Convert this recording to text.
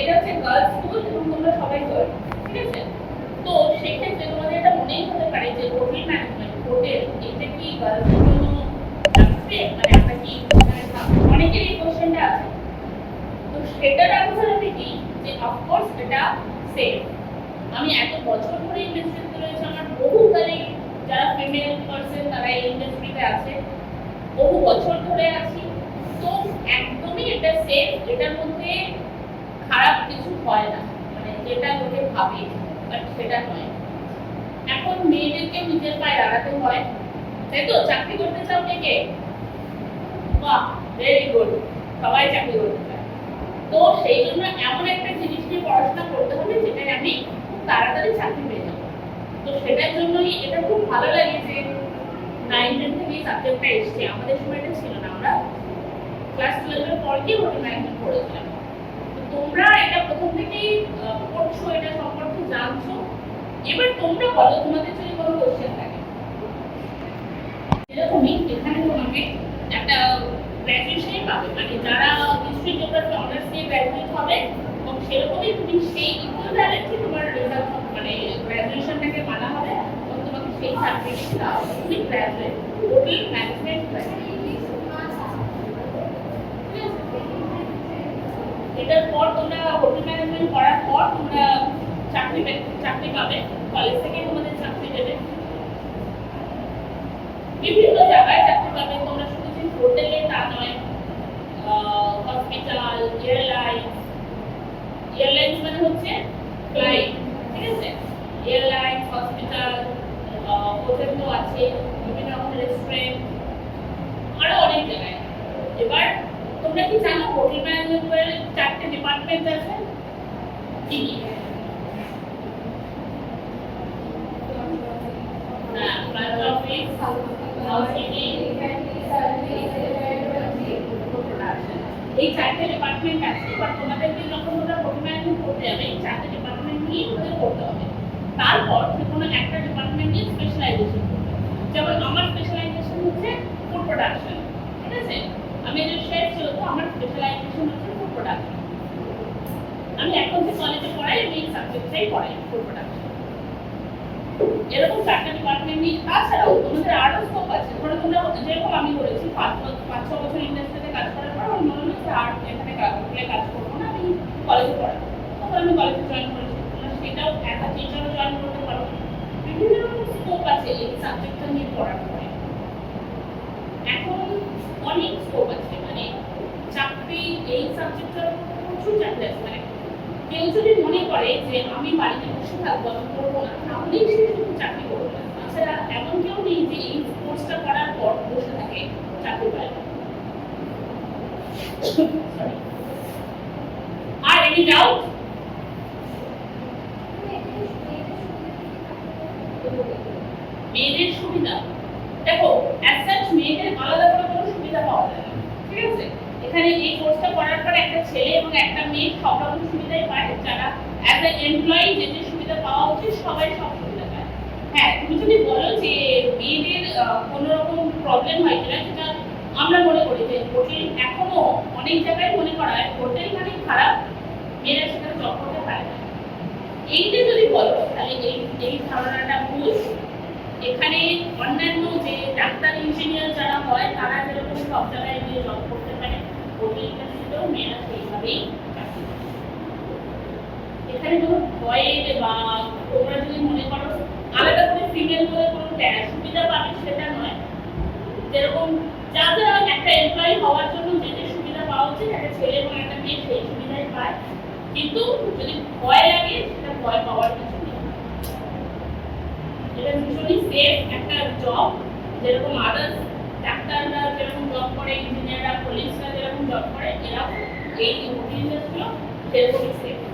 এটা হচ্ছে girls school এবং তোমরা সবাই গার্ল ঠিক আছে? তো সেক্ষেত্রে তোমাদের এটা মনেই হতে পারে যে হোটেল ম্যানেজমেন্ট হোটেল এটা কি গার্লসের জন্য মানে কি অনেকের এই কোশ্চেনটা আছে। তো সেটার আমি কি? যে অফকোর্স এটা সেফ আমি এত বছর ধরে ইন্ডাস্ট্রিতে রয়েছে, আমার বহু তারে যারা ফিমেল পার্সন তারা এই ইন্ডাস্ট্রিতে আছে। বহু বছর ধরে আছি। এটা সেফ এটার মধ্যে খারাপ কিছু হয় না। মানে যেটা লোকে ভাবে বাট সেটা নয়। এখন মেয়েদেরকে নিজের পায়ে দাঁড়াতে হয়। তাই তো? চাকরি করতে চাও কে বাহ ভেরি গুড সবাই চাকরি করতে চায়। তো সেই জন্য এমন একটা জিনিস নিয়ে পড়াশোনা করতে হবে যেটাই আমি খুব তাড়াতাড়ি চাকরি পেয়ে যাব। তো সেটার জন্যই এটা খুব ভালো লাগে যে নাইন টেন থেকে এই সাবজেক্টটা এসছে। আমাদের সময় এটা ছিল না, আমরা ক্লাস টুয়েলভের পর গিয়ে হোটেল ম্যানেজমেন্ট পড়েছিলাম তো তোমরা এটা প্রথম থেকেই পড়ছো, এটা সম্পর্কে জানছো। এবার তোমরা বলো, তোমাদের যদি কোনো কোশ্চেন থাকে। এরকমই এখানে তোমাকে একটা গ্র্যাজুয়েশনই পাবে। মানে যারা হিস্ট্রি জিওগ্রাফি অনার্স নিয়ে গ্র্যাজুয়েট হবে, এবং সেরকমই তুমি সেই ইকুইভ্যালেন্টলি তোমার রেজাল্ট মানে গ্র্যাজুয়েশনটাকে মানা হবে, এবং তোমাকে সেই দেওয়া তুমি গ্র্যাজুয়েট হোটেল ম্যানেজমেন্ট এটার পর তোমরা হোটেল ম্যানেজমেন্ট করার পর তোমরা চাকরি চাকরি পাবে। কলেজ থেকে তোমাদের চাকরি দেবে। বিভিন্ন জায়গায় চাকরি পাবে। তোমরা শুধু যে হোটেলে তা নয় হসপিটাল এয়ারলাইন্স এয়ারলাইন্স মানে হচ্ছে ফ্লাইট ঠিক আছে? এয়ারলাইন্স হসপিটাল হোটেল তো আছে, বিভিন্ন রকম রেস্টুরেন্ট আরও অনেক জায়গায়। এবার তোমরা কি জানো হোটেল ম্যানেজমেন্টের হ্যাঁ ফ্রন্ট অফিস হাউসকিপিং এই চারটে ডিপার্টমেন্ট আছে বাট তোমাদেরকে যখন হোটেল ম্যানেজমেন্ট করতে যাবে এই চারটে ডিপার্টমেন্ট নিয়ে তোমাদের করতে হবে। তারপর যে কোনো একটা ডিপার্টমেন্ট নিয়ে স্পেশালাইজেশন করবে যেমন আমার স্পেশালাইজেশন হচ্ছে ফুড প্রোডাকশন ঠিক আছে? আমি একজন শেফ যেহেতু আমার স্পেশালাইজেশন হচ্ছে ফুড প্রোডাকশন আমি এখন যে কলেজে পড়াই, আমি এই সাবজেক্টটাই পড়াই ফুড প্রোডাকশন এরকম চারটে ডিপার্টমেন্ট নিয়ে, তাছাড়াও তোমাদের আরও স্কোপ আছে। ধরো তোমরা যেরকম আমি করেছি পাঁচ বছর, পাঁচ ছ বছর ইন্ডাস্ট্রিতে কাজ করার পর আমার মনে হলো যে আর এখানে হোটেলে কাজ করব না, আমি কলেজে পড়াবো। তখন আমি কলেজে জয়েন করেছি। তোমরা সেটাও একটা টিচারও জয়েন করতে পারো। বিভিন্ন রকম স্কোপ আছে এই সাবজেক্টটা নিয়ে পড়ার পরে। এখন অনেক স্কোপ আছে। মানে চাকরি এই সাবজেক্টটার প্রচুর চাকরি আছে। মানে কেউ যদি মনে করে যে আমি বাড়িতে বসে থাকব, আমি করব না, তাহলেই সে শুধু চাকরি করবে না। তাছাড়া এমন কেউ নেই যে এই কোর্সটা করার পর বসে থাকে চাকরি পায় না। আর এনি ডাউট মেয়েদের সুবিধা দেখো অ্যাজ সাচ মেয়েদের আলাদা করে কোনো সুবিধা পাওয়া যায় না ঠিক আছে এখানে এই কোর্সটা করার পর একটা ছেলে এবং একটা মেয়ে, সব রকম সুবিধাই পায়। যারা অ্যাজ এ এমপ্লয়ি যে যে সুবিধা পাওয়া উচিত, সবাই সব সুবিধা পায়। হ্যাঁ তুমি যদি বলো যে মেয়েদের কোনো রকম প্রবলেম হয় কিনা, সেটা আমরা মনে করি যে হোটেল এখনও অনেক জায়গায় মনে করা হয় হোটেল মানে খারাপ, মেয়েরা সেখানে জব করতে পারে না। এইটা যদি বলো, তাহলে এই এই ধারণাটা ভুল এখানে অন্যান্য যে ডাক্তার ইঞ্জিনিয়ার যারা হয়, তারা যেরকম সব জায়গায় গিয়ে জব করতে পারে এখানে কোনো ভয়ের বা তোমরা যদি মনে করো আলাদা করে ফিমেল বলে কোনো সুবিধা পাবে সেটা নয় যেরকম যা একটা এমপ্লয়ি হওয়ার জন্য যে যে সুবিধা পাওয়া উচিত একটা ছেলে এবং একটা মেয়ে সেই সুবিধাই পায় কিন্তু যদি ভয় লাগে সেটা ভয় পাওয়ার কিছু নেই এটা ভীষণই সেফ একটা জব যেরকম আদার্স ডাক্তাররা জব করে এরা এই ইন্ডাস্ট্রিও সেরকমই সেফ